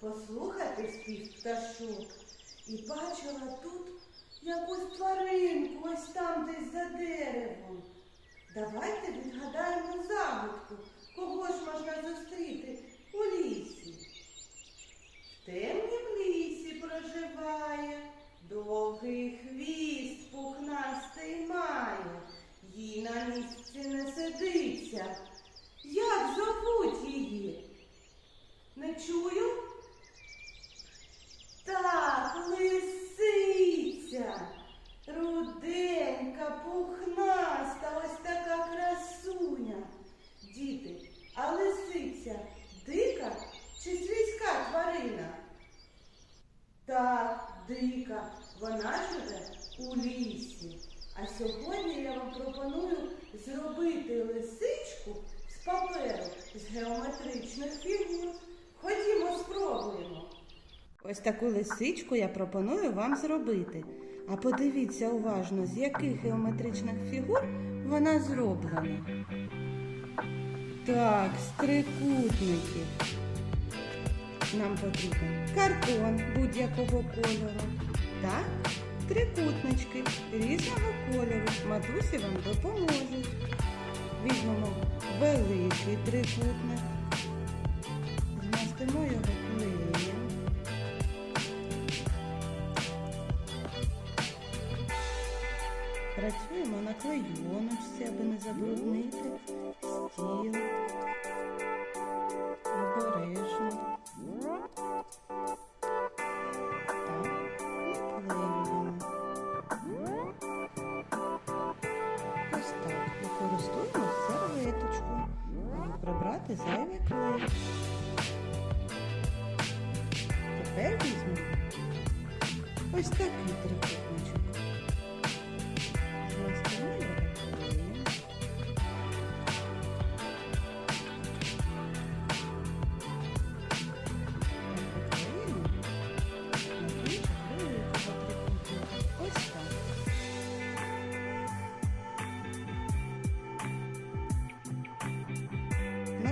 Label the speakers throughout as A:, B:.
A: послухати спів пташок. І бачила тут якусь тваринку, ось там десь за деревом. Давайте відгадаємо загадку, кого ж можна зустріти у лісі. В темнім лисиця, руденька, пухнаста, ось така красуня. Діти, а лисиця дика чи свійська тварина? Так, дика, вона живе у лісі. А сьогодні я вам пропоную зробити лисичку з паперу з геометричних фігур. Ось таку лисичку я пропоную вам зробити. А подивіться уважно, з яких геометричних фігур вона зроблена. Так, з трикутників. Нам потрібен картон будь-якого кольору та трикутнички різного кольору. Матусі вам допоможуть. Візьмемо великий трикутник, змастимо його Працюємо на клейоночці, аби не забруднити стіл. Обережно. Ось так. Використовуємо серветочку, аби прибрати зайвий клей. Тепер візьмемо ось такий трикутничок.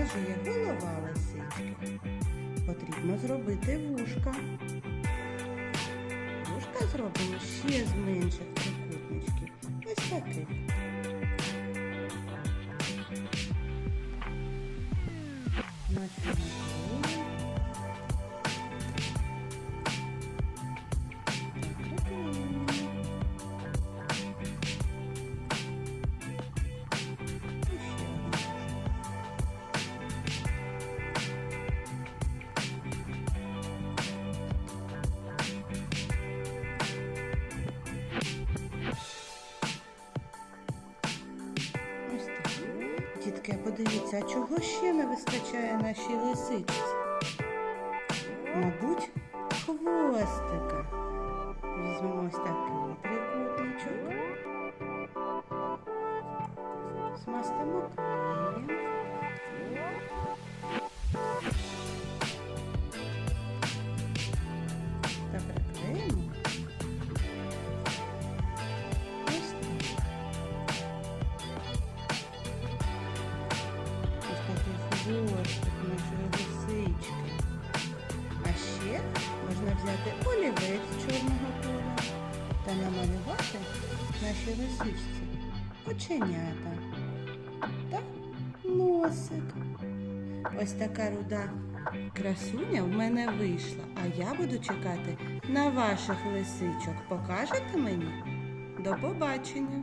A: Же голова лисички. Потрібно зробити вушка. Вушка зробимо ще з менших трикутничків. Ось таких. Наклеїмо. А подивіться, а чого ще не вистачає нашій лисичці? Мабуть, хвостика. Візьмемо ось такий трикутничок. Смастимо взяти олівець чорного кольору та намалювати нашій лисичці оченята та носик. Ось така руда красуня в мене вийшла, а я буду чекати на ваших лисичок. Покажете мені? До побачення!